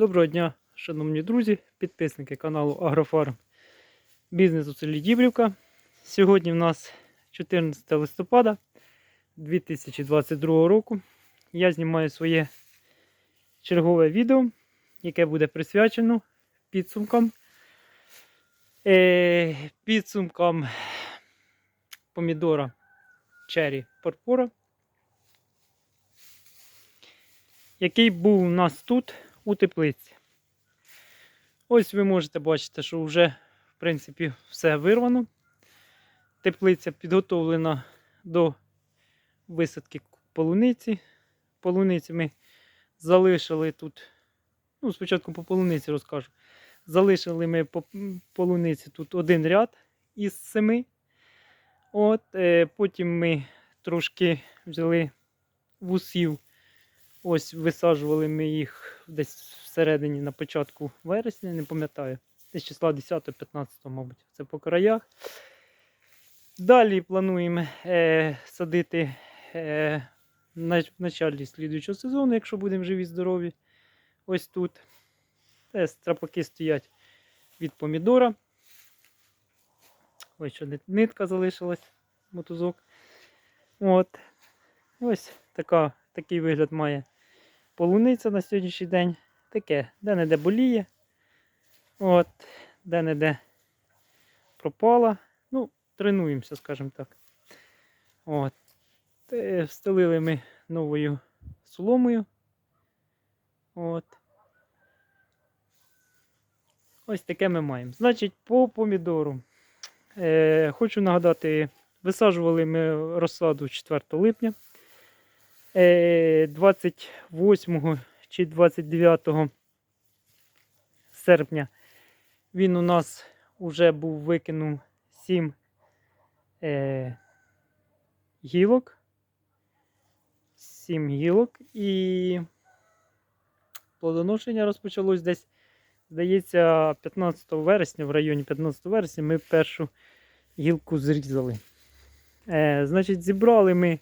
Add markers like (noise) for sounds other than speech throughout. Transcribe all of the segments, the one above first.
Доброго дня, шановні друзі, підписники каналу Агрофарм Бізнес у селі Дібрівка. Сьогодні в нас 14 листопада 2022 року. Я знімаю своє чергове відео, яке буде присвячено підсумкам. Е, підсумкам помідора Cherry Purpura, який був у нас тут у теплиці. Ось ви можете бачити, що вже, в принципі, все вирвано. Теплиця підготовлена до висадки полуниці. Полуниці ми залишили тут. Ну, спочатку по полуниці розкажу. Залишили ми по полуниці тут один ряд із семи. От, е, Потім ми трошки взяли вусів. Ось висаджували ми їх десь всередині на початку вересня, не пам'ятаю. Десь числа 10-15, мабуть, це по краях. Далі плануємо е, садити е, на, в началі слідуючого сезону, якщо будемо живі, здорові. Ось тут. Те страпаки стоять від помідора. Ось що нитка залишилась, мотузок. От. Ось така, такий вигляд має полуниця на сьогоднішній день. Таке, де-не-де боліє. От, де-не-де пропала. Ну, тренуємося, скажімо так. От. Встелили ми новою соломою. От. Ось таке ми маємо. Значить, по помідору. Е, хочу нагадати, висаджували ми розсаду 4 липня. Е, 28 чи 29 серпня він у нас вже був викинув 7 е, гілок. 7 гілок і плодоношення розпочалось десь, здається, 15 вересня, в районі 15 вересня ми першу гілку зрізали. Е, значить, зібрали ми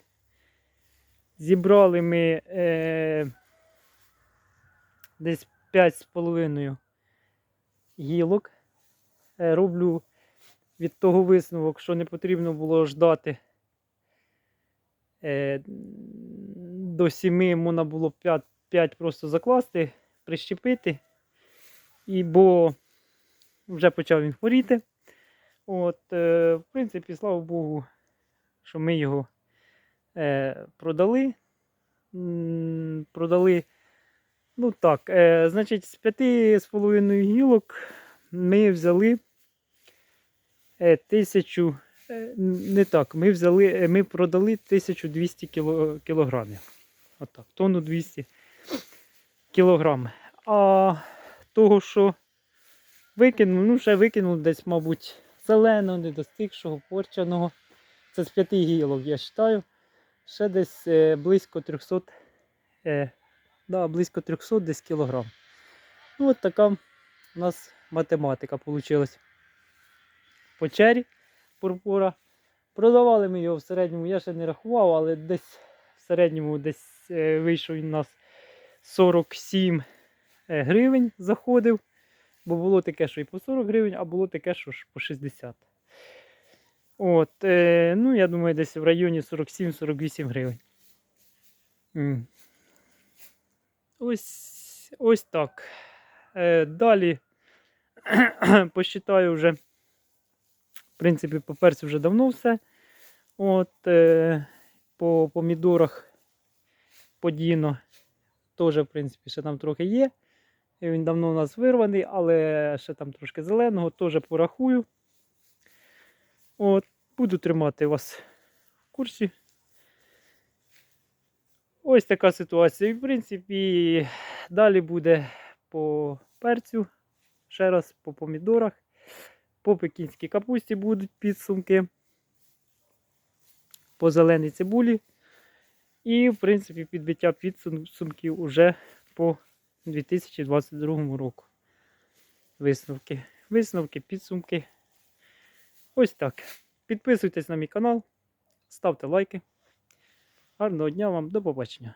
Зібрали ми е, десь 5,5 гілок. Е, роблю від того висновок, що не потрібно було ждати е, до 7 можна було 5, 5 просто закласти, прищепити. І бо вже почав він хворіти. От, е, в принципі, слава Богу, що ми його е, продали. Продали. Ну так, е, значить, з 5,5 гілок ми взяли е, тисячу. е, Не так, ми взяли, е, ми продали 1200 кіло, кілограмів. Отак, тонну 200 кілограм. А того, що викинув, ну, ще викинув десь, мабуть, зеленого, недостигшого, порчаного. Це з п'яти гілок, я вважаю. Ще десь е, близько 300, е, да, близько 300 десь кілограм. Ну, от така у нас математика вийшла. По чері пурпура. Продавали ми його в середньому, я ще не рахував, але десь в середньому десь е, вийшов у нас 47 е, гривень заходив. Бо було таке, що і по 40 гривень, а було таке, що ж по 60. От, е, ну, я думаю, десь в районі 47-48 гривень. Ось, ось так. Е, далі (clears throat) посчитаю вже. В принципі, по перцю вже давно все. От, е, по помідорах подійно теж, в принципі, ще там трохи є. Він давно у нас вирваний, але ще там трошки зеленого, теж порахую. От, буду тримати вас в курсі. Ось така ситуація. І, в принципі, далі буде по перцю, ще раз по помідорах, по пекінській капусті будуть підсумки, по зеленій цибулі. І, в принципі, підбиття підсумків уже по 2022 року. Висновки. Висновки, підсумки. Ось так. Підписуйтесь на мій канал, ставте лайки. Гарного дня вам, до побачення.